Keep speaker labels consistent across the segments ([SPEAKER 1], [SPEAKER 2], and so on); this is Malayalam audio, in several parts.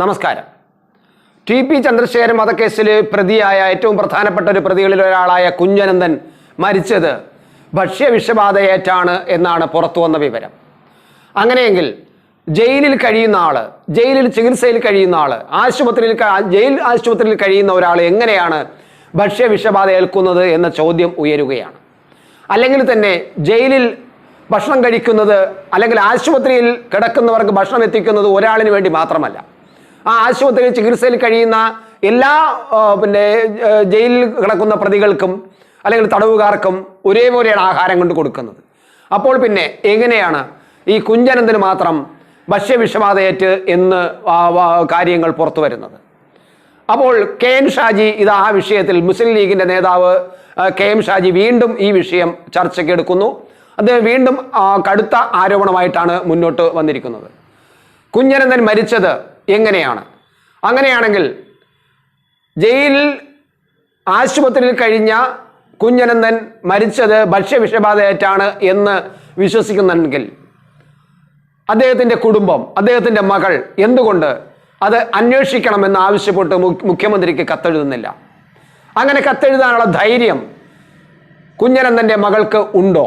[SPEAKER 1] നമസ്കാരം. ടി പി ചന്ദ്രശേഖരൻ വധക്കേസിൽ പ്രതിയായ ഏറ്റവും പ്രധാനപ്പെട്ട ഒരു പ്രതികളിൽ ഒരാളായ കുഞ്ഞനന്ദൻ മരിച്ചത് ഭക്ഷ്യവിഷബാധയേറ്റാണ് എന്നാണ് പുറത്തു വന്ന വിവരം. അങ്ങനെയെങ്കിൽ ജയിലിൽ കഴിയുന്ന ആൾ ജയിലിൽ ചികിത്സയിൽ കഴിയുന്ന ആൾ ആശുപത്രിയിൽ ജയിൽ ആശുപത്രിയിൽ കഴിയുന്ന ഒരാൾ എങ്ങനെയാണ് ഭക്ഷ്യവിഷബാധ ഏൽക്കുന്നത് എന്ന ചോദ്യം ഉയരുകയാണ്. അല്ലെങ്കിൽ തന്നെ ജയിലിൽ ഭക്ഷണം കഴിക്കുന്നത് അല്ലെങ്കിൽ ആശുപത്രിയിൽ കിടക്കുന്നവർക്ക് ഭക്ഷണം എത്തിക്കുന്നത് ഒരാളിന് വേണ്ടി മാത്രമല്ല. ആ ആശുപത്രി ചികിത്സയിൽ കഴിയുന്ന എല്ലാ പിന്നെ ജയിലിൽ കിടക്കുന്ന പ്രതികൾക്കും അല്ലെങ്കിൽ തടവുകാർക്കും ഒരേപോലെയാണ് ആഹാരം കൊണ്ട് കൊടുക്കുന്നത്. അപ്പോൾ പിന്നെ എങ്ങനെയാണ് ഈ കുഞ്ചനന്തിന് മാത്രം ഭക്ഷ്യവിഷബാധയേറ്റ് എന്ന് കാര്യങ്ങൾ പുറത്തു വരുന്നത്? അപ്പോൾ കെ എൻ ഷാജി ഇത് ആ വിഷയത്തിൽ മുസ്ലിം ലീഗിന്റെ നേതാവ് കെ എം ഷാജി വീണ്ടും ഈ വിഷയം ചർച്ചയ്ക്ക് എടുക്കുന്നു. അദ്ദേഹം വീണ്ടും കടുത്ത ആരോപണമായിട്ടാണ് മുന്നോട്ട് വന്നിരിക്കുന്നത്. കുഞ്ഞനന്ദൻ മരിച്ചത് എങ്ങനെയാണ്? അങ്ങനെയാണെങ്കിൽ ജയിലിൽ ആശുപത്രിയിൽ കഴിഞ്ഞ കുഞ്ഞനന്ദൻ മരിച്ചത് ഭക്ഷ്യവിഷബാധയേറ്റാണ് എന്ന് വിശ്വസിക്കുന്നെങ്കിൽ അദ്ദേഹത്തിന്റെ കുടുംബം അദ്ദേഹത്തിന്റെ മകൾ എന്തുകൊണ്ട് അത് അന്വേഷിക്കണമെന്ന് ആവശ്യപ്പെട്ട് മുഖ്യമന്ത്രിക്ക് കത്തെഴുതുന്നില്ല? അങ്ങനെ കത്തെഴുതാനുള്ള ധൈര്യം കുഞ്ഞനന്ദന്റെ മകൾക്ക് ഉണ്ടോ?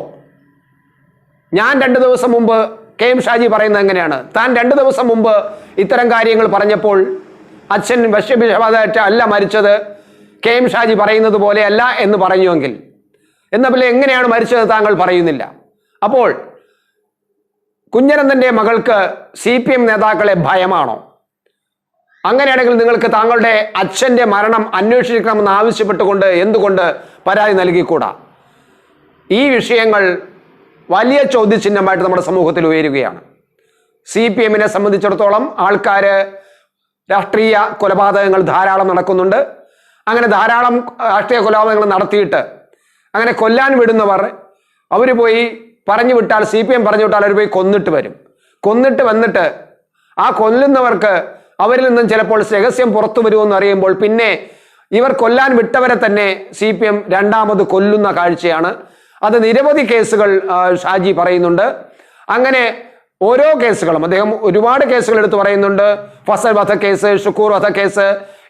[SPEAKER 1] ഞാൻ രണ്ട് ദിവസം മുമ്പ് കെ എം ഷാജി പറയുന്നത് എങ്ങനെയാണ്? താൻ രണ്ട് ദിവസം മുമ്പ് ഇത്തരം കാര്യങ്ങൾ പറഞ്ഞപ്പോൾ അച്ഛൻ ഭക്ഷ്യവിഷബാധയേറ്റ അല്ല മരിച്ചത്. കെ എം ഷാജി പറയുന്നത് പോലെയല്ല എന്ന് പറഞ്ഞുവെങ്കിൽ. എന്ന പിന്നെ എങ്ങനെയാണ് മരിച്ചത് താങ്കൾ പറയുന്നില്ല. അപ്പോൾ കുഞ്ഞനന്ദന്റെ മകൾക്ക് സി പി എം നേതാക്കളെ ഭയമാണോ? അങ്ങനെയാണെങ്കിൽ നിങ്ങൾക്ക് താങ്കളുടെ അച്ഛന്റെ മരണം അന്വേഷിക്കണമെന്ന് ആവശ്യപ്പെട്ടുകൊണ്ട് എന്തുകൊണ്ട് പരാതി നൽകിക്കൂടാ? ഈ വിഷയങ്ങൾ വലിയ ചോദ്യചിഹ്നമായിട്ട് നമ്മുടെ സമൂഹത്തിൽ ഉയരുകയാണ്. സി പി എമ്മിനെ സംബന്ധിച്ചിടത്തോളം ആൾക്കാർ രാഷ്ട്രീയ കൊലപാതകങ്ങൾ ധാരാളം നടക്കുന്നുണ്ട്. അങ്ങനെ ധാരാളം രാഷ്ട്രീയ കൊലപാതകങ്ങൾ നടത്തിയിട്ട് അങ്ങനെ കൊല്ലാൻ വിടുന്നവർ അവർ പോയി പറഞ്ഞു വിട്ടാൽ സി പി എം പറഞ്ഞു വിട്ടാൽ അവർ പോയി കൊന്നിട്ട് വരും. കൊന്നിട്ട് വന്നിട്ട് ആ കൊല്ലുന്നവർക്ക് അവരിൽ നിന്നും ചിലപ്പോൾ രഹസ്യം പുറത്തു വരുമെന്ന് അറിയുമ്പോൾ പിന്നെ ഇവർ കൊല്ലാൻ വിട്ടവരെ തന്നെ സി പി എം രണ്ടാമത് കൊല്ലുന്ന കാഴ്ചയാണ്. അത് നിരവധി കേസുകൾ ഷാജി പറയുന്നുണ്ട്. അങ്ങനെ ഓരോ കേസുകളും അദ്ദേഹം ഒരുപാട് കേസുകൾ എടുത്ത് പറയുന്നുണ്ട്. ഫസൽ വധ കേസ് ഷുക്കൂർ വധ കേസ്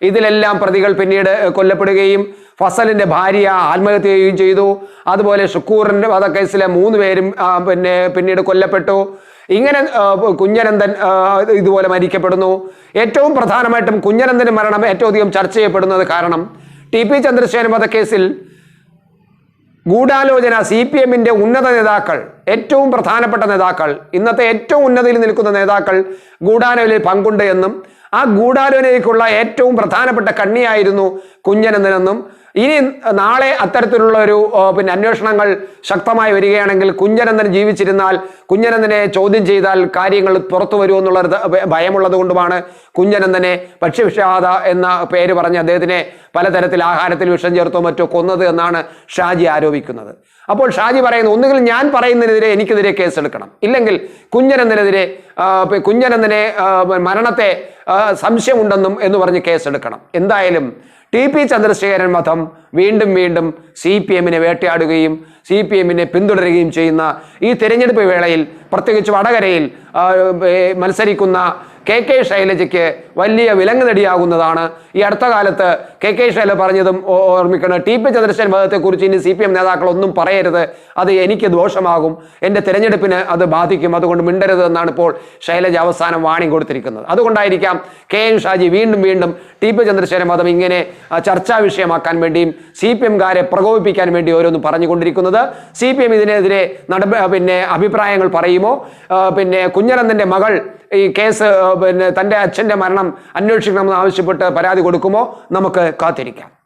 [SPEAKER 1] ഇതിലെല്ലാം പ്രതികൾ പിന്നീട് കൊല്ലപ്പെടുകയും ഫസലിന്റെ ഭാര്യ ആത്മഹത്യ ചെയ്യുകയും ചെയ്തു. അതുപോലെ ഷുക്കൂറിന്റെ വധക്കേസിലെ മൂന്ന് പേരും പിന്നെ പിന്നീട് കൊല്ലപ്പെട്ടു. ഇങ്ങനെ കുഞ്ഞനന്ദൻ ഇതുപോലെ മരിക്കപ്പെടുന്നു. ഏറ്റവും പ്രധാനമായിട്ടും കുഞ്ഞനന്ദന്റെ മരണം ഏറ്റവും അധികം ചർച്ച ചെയ്യപ്പെടുന്നത് കാരണം ടി പി ചന്ദ്രശേഖരൻ വധക്കേസിൽ ഗൂഢാലോചന സി പി എമ്മിന്റെ ഉന്നത നേതാക്കൾ ഏറ്റവും പ്രധാനപ്പെട്ട നേതാക്കൾ ഇന്നത്തെ ഏറ്റവും ഉന്നതിയിൽ നിൽക്കുന്ന നേതാക്കൾ ഗൂഢാലോചനയിൽ പങ്കുണ്ട് എന്നും ആ ഗൂഢാലോചനയ്ക്കുള്ള ഏറ്റവും പ്രധാനപ്പെട്ട കണ്ണിയായിരുന്നു കുഞ്ഞനന്ദനെന്നും ഇനി നാളെ അത്തരത്തിലുള്ള ഒരു പിന്നെ അന്വേഷണങ്ങൾ ശക്തമായി വരികയാണെങ്കിൽ കുഞ്ഞനന്ദൻ ജീവിച്ചിരുന്നാൽ കുഞ്ഞനന്ദനെ ചോദ്യം ചെയ്താൽ കാര്യങ്ങൾ പുറത്തു വരുമെന്നുള്ള ഭയമുള്ളത് കൊണ്ടുമാണ് കുഞ്ഞനന്ദനെ ഭക്ഷ്യവിഷാദ എന്ന പേര് പറഞ്ഞ് അദ്ദേഹത്തിനെ പലതരത്തിൽ ആഹാരത്തിൽ വിഷം ചേർത്തോ മറ്റോ കൊന്നത് എന്നാണ് ഷാജി ആരോപിക്കുന്നത്. അപ്പോൾ ഷാജി പറയുന്നു ഒന്നുകിൽ ഞാൻ പറയുന്നതിനെതിരെ എനിക്കെതിരെ കേസെടുക്കണം. ഇല്ലെങ്കിൽ കുഞ്ഞനന്ദനെതിരെ കുഞ്ഞനന്ദനെ മരണത്തെ സംശയമുണ്ടെന്നും എന്ന് പറഞ്ഞ് കേസെടുക്കണം. എന്തായാലും ടി പി ചന്ദ്രശേഖരൻ മതം വീണ്ടും വീണ്ടും സി പി എമ്മിനെ വേട്ടയാടുകയും സി പി എമ്മിനെ പിന്തുടരുകയും ചെയ്യുന്ന ഈ തെരഞ്ഞെടുപ്പ് വേളയിൽ പ്രത്യേകിച്ച് വടകരയിൽ മത്സരിക്കുന്ന കെ കെ ശൈലജയ്ക്ക് വലിയ വിലങ്ങുതടിയാകുന്നതാണ് ഈ അടുത്ത കാലത്ത് കെ കെ ശൈല പറഞ്ഞതും ഓർമ്മിക്കണം. ടി പി ചന്ദ്രശേഖരൻ വധത്തെക്കുറിച്ച് ഇനി സി പി എം നേതാക്കൾ ഒന്നും പറയരുത്. അത് എനിക്ക് ദോഷമാകും. എന്റെ തിരഞ്ഞെടുപ്പിന് അത് ബാധിക്കും. അതുകൊണ്ട് മിണ്ടരുത് എന്നാണ് ഇപ്പോൾ ശൈലജ അവസാനം വാണി കൊടുത്തിരിക്കുന്നത്. അതുകൊണ്ടായിരിക്കാം കെ എൻ ഷാജി വീണ്ടും വീണ്ടും ടി പി ചന്ദ്രശേഖരൻ മതം ഇങ്ങനെ ചർച്ചാ വിഷയമാക്കാൻ വേണ്ടിയും സി പി എംകാരെ പ്രകോപിപ്പിക്കാൻ വേണ്ടി ഓരോന്ന് പറഞ്ഞുകൊണ്ടിരിക്കുന്നത്. സി പി എം ഇതിനെതിരെ നടപ പിന്നെ അഭിപ്രായങ്ങൾ പറയുമോ? പിന്നെ കുഞ്ഞനന്ദന്റെ മകൾ ഈ കേസ് പിന്നെ തന്റെ അച്ഛന്റെ മരണം അന്വേഷിക്കണമെന്ന് ആവശ്യപ്പെട്ട് പരാതി കൊടുക്കുമോ? നമുക്ക് കാത്തിരിക്കാം.